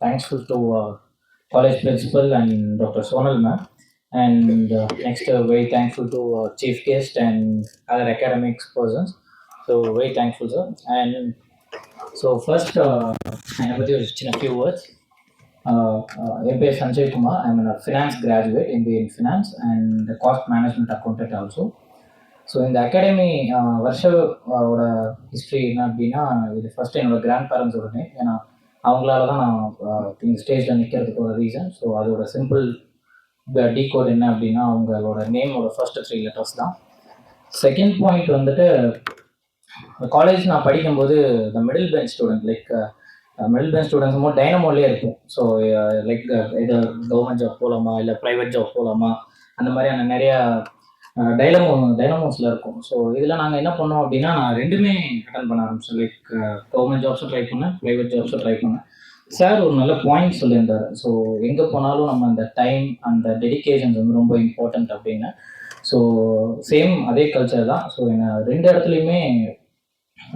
thankful to uh, college principal and Dr. Sonal ma'am. And uh, next, uh, very thankful to uh, chief guest and other academics persons. So very thankful, sir. And so first, uh, என்னை பற்றி ஒரு சின்ன few words. Uh, uh, என் பேர் Sanjay Kumar I'm finance graduate MBA in finance and cost management accountant also so இந்த academy வருஷோட history என்ன அப்படின்னா இது first என்னோட கிராண்ட் பேரண்ட்ஸோட நேம் ஏன்னா அவங்களால தான் நான் இந்த ஸ்டேஜில் நிற்கிறதுக்கு ஒரு ரீசன் ஸோ அதோட சிம்பிள் டீ கோட் என்ன அப்படின்னா அவங்களோட நேமோட ஃபர்ஸ்ட் த்ரீ லெட்டர்ஸ் தான். செகண்ட் பாயிண்ட் வந்துட்டு காலேஜ் நான் படிக்கும்போது இந்த middle bench student like middle bench students mode டைனமோலே இருக்கும். ஸோ லைக் இது கவர்மெண்ட் ஜாப் போகலாமா இல்லை ப்ரைவேட் ஜாப் போகலாமா அந்த மாதிரியான நிறையா டைலமோ டைனமோஸில் இருக்கும். ஸோ இதில் நாங்கள் என்ன பண்ணோம் அப்படின்னா நான் ரெண்டுமே அட்டன் பண்ண ஆரம்பிச்சேன். லைக் கவர்மெண்ட் ஜாப்ஸும் ட்ரை பண்ணேன் ப்ரைவேட் ஜாப்ஸும் ட்ரை பண்ணேன். சார் ஒரு நல்ல பாயிண்ட் சொல்லியிருந்தார். ஸோ எங்கே போனாலும் நம்ம அந்த டைம் அந்த டெடிகேஷன்ஸ் வந்து ரொம்ப இம்பார்ட்டண்ட் அப்படின்னு. ஸோ சேம் அதே கல்ச்சர் தான். ஸோ என்ன ரெண்டு இடத்துலையுமே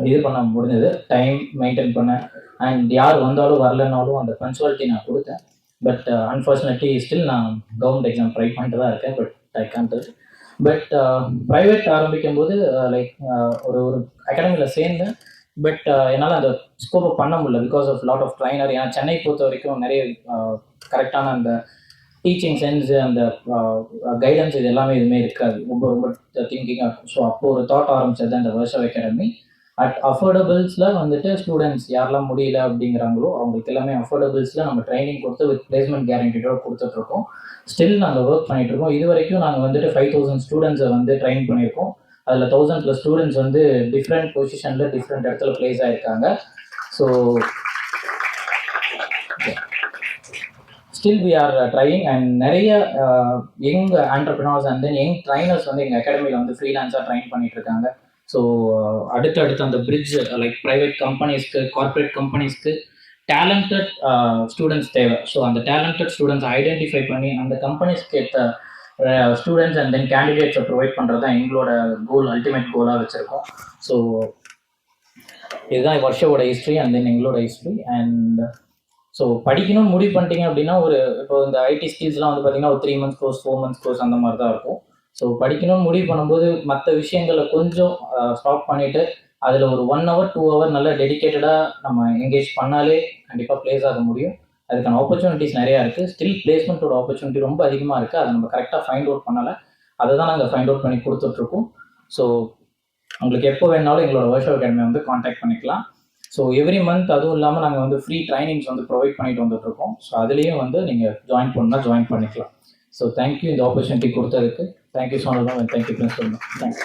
இது பண்ண முடிஞ்சது. டைம் மெயின்டைன் பண்ணேன். அண்ட் யார் வந்தாலும் வரலனாலும் அந்த பஞ்சுவாலிட்டி நான் கொடுத்தேன். பட் அன்ஃபார்ச்சுனேட்லி ஸ்டில் நான் கவர்மெண்ட் எக்ஸாம் ட்ரை பண்ணிட்டு தான் இருக்கேன். But I can't but private uh, ஆரம்பிக்கும் போது லைக் uh, uh, ஒரு ஒரு அகாடமியில் சேர்ந்தேன். பட் என்னால் அந்த ஸ்கோப்பை பண்ண முடியல. Because of lot of trainer ஏன்னா சென்னை பொறுத்த வரைக்கும் நிறைய கரெக்டான அந்த டீச்சிங் சென்ஸ் அந்த கைடன்ஸ் இது எல்லாமே எதுவுமே இருக்காது. ரொம்ப ரொம்ப திங்கிங்காக இருக்கும் ஸோ அப்போது ஒரு தாட் ஆரம்பிச்சது அந்த வருஷம் அகாடமி அட் அஃபோர்டபுள்ஸில் வந்துட்டு ஸ்டூடெண்ட்ஸ் யாரெல்லாம் முடியல அப்படிங்கிறாங்களோ அவங்களுக்கு எல்லாமே அஃபோர்டபுள்ஸில் நம்ம ட்ரைனிங் கொடுத்து வித் பிளேஸ்மெண்ட் கேரண்டியோட கொடுத்துட்ருக்கோம். ஸ்டில் நாங்கள் ஒர்க் பண்ணிகிட்ருக்கோம் இது வரைக்கும் நாங்கள் வந்துட்டு ஃபைவ் தௌசண்ட் ஸ்டூடெண்ட்ஸை வந்து ட்ரைன் பண்ணியிருக்கோம். அதில் தௌசண்ட் ப்ளஸ் ஸ்டூடெண்ட்ஸ் வந்து டிஃப்ரெண்ட் பொசிஷனில் டிஃப்ரெண்ட் இடத்துல place ஆகிருக்காங்க so still we are trying and நிறைய young entrepreneurs and then young trainers வந்து எங்கள் அகாடமியில் வந்து ஃப்ரீலான்ஸாக ட்ரைன் பண்ணிட்டு இருக்காங்க ஸோ uh, அடுத்தடுத்து அந்த பிரிட்ஜ் லைக் ப்ரைவேட் கம்பெனிஸ்க்கு கார்ப்பரேட் கம்பெனிஸ்க்கு டேலண்டட் ஸ்டூடெண்ட்ஸ் தேவை. ஸோ அந்த டேலண்டட் ஸ்டூடெண்ட்ஸ் ஐடென்டிஃபை பண்ணி அந்த கம்பெனிஸ்க்கு ஏற்ற ஸ்டூடெண்ட்ஸ் அண்ட் தென் கேண்டிடேட்ஸை ப்ரொவைட் பண்ணுறது தான் எங்களோட கோல் அல்டிமேட் கோலாக வச்சுருக்கோம். ஸோ இதுதான் வருஷோட ஹிஸ்ட்ரி அண்ட் தென் எங்களோட ஹிஸ்ட்ரி அண்ட் ஸோ படிக்கணும்னு முடிவு பண்ணிட்டீங்க அப்படின்னா ஒரு இப்போ இந்த ஐடி ஸ்கில்ஸ்லாம் வந்து பார்த்தீங்கன்னா ஒரு three months course four months course அந்த மாதிரி தான் இருக்கும். ஸோ படிக்கணும்னு முடிவு பண்ணும்போது மற்ற விஷயங்களை கொஞ்சம் ஸ்டாப் பண்ணிவிட்டு அதில் ஒரு ஒன் ஹவர் டூ ஹவர் நல்லா டெடிக்கேட்டடாக நம்ம என்கேஜ் பண்ணாலே கண்டிப்பாக ப்ளேஸ் ஆக முடியும். அதுக்கான ஆப்பர்ச்சுனிட்டிஸ் நிறையா இருக்குது ஸ்டில் பிளேஸ்மெண்ட்டோட ஆப்பர்ச்சுனிட்டி ரொம்ப அதிகமாக இருக்குது அதை நம்ம கரெக்டாக ஃபைண்ட் அவுட் பண்ணலை. அதை தான் நாங்கள் ஃபைண்ட் அவுட் பண்ணி கொடுத்துட்ருக்கோம். ஸோ உங்களுக்கு எப்போ வேணாலும் எங்களோட ஒர்க் அகாடமி வந்து காண்டாக்ட் பண்ணிக்கலாம். ஸோ எவ்ரி மந்த் அதுவும் இல்லாமல் நாங்கள் வந்து ஃப்ரீ ட்ரைனிங்ஸ் வந்து ப்ரொவைட் பண்ணிட்டு வந்துட்டுருக்கோம் ஸோ அதுலேயும் வந்து நீங்கள் ஜாயின் பண்ணால் ஜாயின் பண்ணிக்கலாம். ஸோ தேங்க்யூ இந்த ஆப்பர்ச்சுனிட்டி கொடுத்ததுக்கு. Thank you so much thank you principal ma'am thanks